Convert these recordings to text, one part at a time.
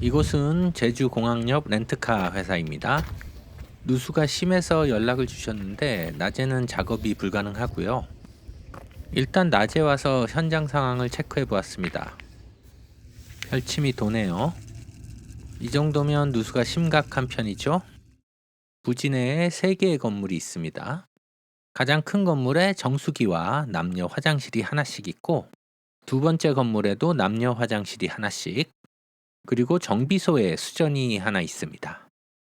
이곳은 제주 공항 옆 렌트카 회사입니다. 누수가 심해서 연락을 주셨는데 낮에는 작업이 불가능하고요. 일단 낮에 와서 현장 상황을 체크해 보았습니다. 펼침이 도네요. 이 정도면 누수가 심각한 편이죠. 부지 내에 3개의 건물이 있습니다. 가장 큰 건물에 정수기와 남녀 화장실이 하나씩 있고 두 번째 건물에도 남녀 화장실이 하나씩 그리고 정비소에 수전이 하나 있습니다.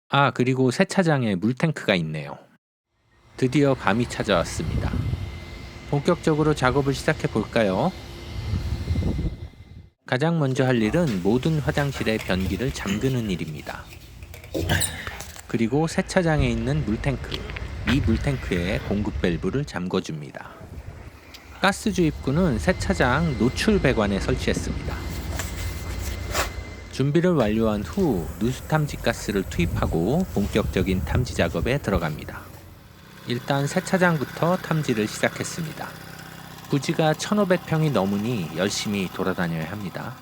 아 그리고 세차장에 물탱크가 있네요. 드디어 밤이 찾아왔습니다. 본격적으로 작업을 시작해 볼까요? 가장 먼저 할 일은 모든 화장실의 변기를 잠그는 일입니다. 그리고 세차장에 있는 물탱크, 이 물탱크에 공급 밸브를 잠궈줍니다. 가스 주입구는 세차장 노출 배관에 설치했습니다. 준비를 완료한 후 누수 탐지 가스를 투입하고 본격적인 탐지 작업에 들어갑니다. 일단 세차장부터 탐지를 시작했습니다. 부지가 1500평이 넘으니 열심히 돌아다녀야 합니다.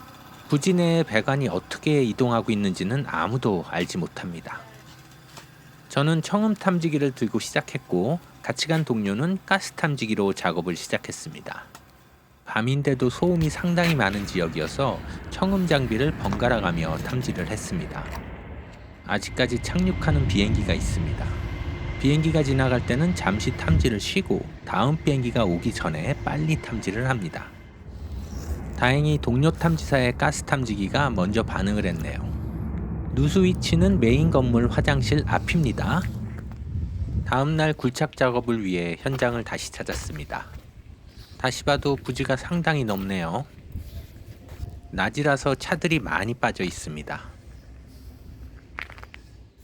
부지 내의 배관이 어떻게 이동하고 있는지는 아무도 알지 못합니다. 저는 청음 탐지기를 들고 시작했고 같이 간 동료는 가스 탐지기로 작업을 시작했습니다. 밤인데도 소음이 상당히 많은 지역이어서 청음 장비를 번갈아 가며 탐지를 했습니다. 아직까지 착륙하는 비행기가 있습니다. 비행기가 지나갈 때는 잠시 탐지를 쉬고 다음 비행기가 오기 전에 빨리 탐지를 합니다. 다행히 동료 탐지사의 가스 탐지기가 먼저 반응을 했네요. 누수 위치는 메인 건물 화장실 앞입니다. 다음날 굴착 작업을 위해 현장을 다시 찾았습니다. 다시 봐도 부지가 상당히 넓네요. 낮이라서 차들이 많이 빠져 있습니다.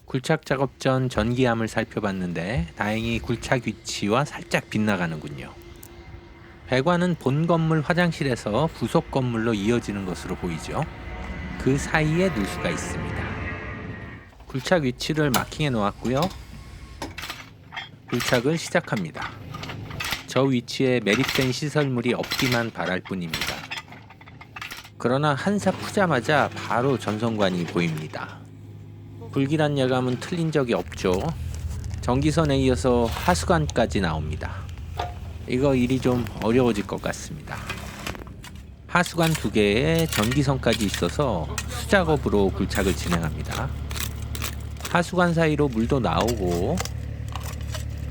굴착 작업 전 전기암을 살펴봤는데 다행히 굴착 위치와 살짝 빗나가는군요. 배관은 본 건물 화장실에서 부속 건물로 이어지는 것으로 보이죠. 그 사이에 누수가 있습니다. 굴착 위치를 마킹해 놓았고요. 굴착을 시작합니다. 저 위치에 매립된 시설물이 없기만 바랄 뿐입니다. 그러나 한사 푸자마자 바로 전선관이 보입니다. 불길한 예감은 틀린 적이 없죠. 전기선에 이어서 하수관까지 나옵니다. 이거 일이 좀 어려워질 것 같습니다. 하수관 두 개에 전기선까지 있어서 수작업으로 굴착을 진행합니다. 하수관 사이로 물도 나오고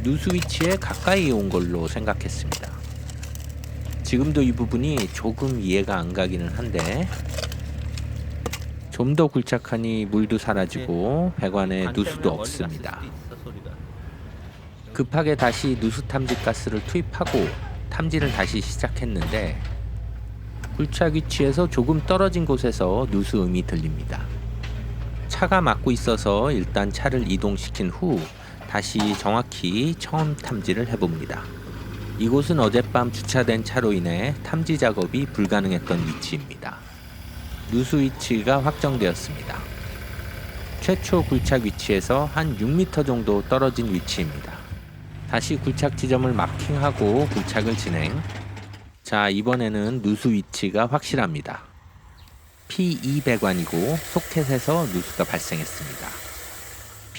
누수 위치에 가까이 온 걸로 생각했습니다. 지금도 이 부분이 조금 이해가 안 가기는 한데 좀 더 굴착하니 물도 사라지고 배관에 누수도 없습니다. 급하게 다시 누수 탐지 가스를 투입하고 탐지를 다시 시작했는데 굴착 위치에서 조금 떨어진 곳에서 누수음이 들립니다. 차가 막고 있어서 일단 차를 이동시킨 후 다시 정확히 처음 탐지를 해봅니다. 이곳은 어젯밤 주차된 차로 인해 탐지 작업이 불가능했던 위치입니다. 누수 위치가 확정되었습니다. 최초 굴착 위치에서 한 6m 정도 떨어진 위치입니다. 다시 굴착 지점을 마킹하고 굴착을 진행. 자, 이번에는 누수 위치가 확실합니다. P2 배관이고 소켓에서 누수가 발생했습니다.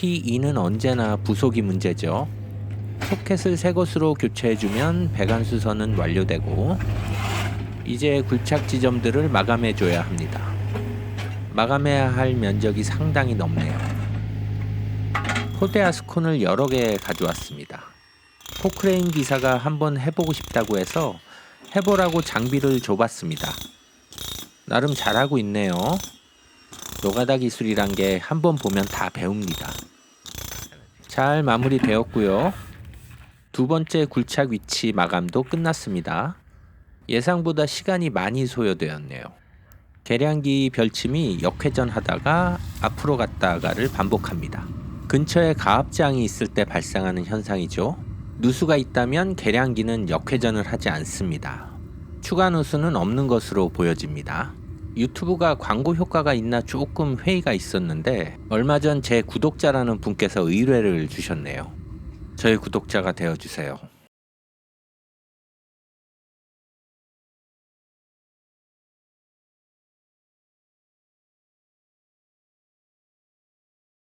P2는 언제나 부속이 문제죠. 소켓을 새 것으로 교체해주면 배관 수선은 완료되고 이제 굴착 지점들을 마감해줘야 합니다. 마감해야 할 면적이 상당히 넓네요. 포대 아스콘을 여러 개 가져왔습니다. 포크레인 기사가 한번 해보고 싶다고 해서 해보라고 장비를 줘봤습니다. 나름 잘하고 있네요. 노가다 기술이란 게 한번 보면 다 배웁니다. 잘 마무리되었고요. 두 번째 굴착 위치 마감도 끝났습니다. 예상보다 시간이 많이 소요되었네요. 계량기 별침이 역회전 하다가 앞으로 갔다가를 반복합니다. 근처에 가압장이 있을 때 발생하는 현상이죠. 누수가 있다면 계량기는 역회전을 하지 않습니다. 추가 누수는 없는 것으로 보여집니다. 유튜브가 광고 효과가 있나 조금 회의가 있었는데 얼마 전 제 구독자라는 분께서 의뢰를 주셨네요. 저의 구독자가 되어 주세요.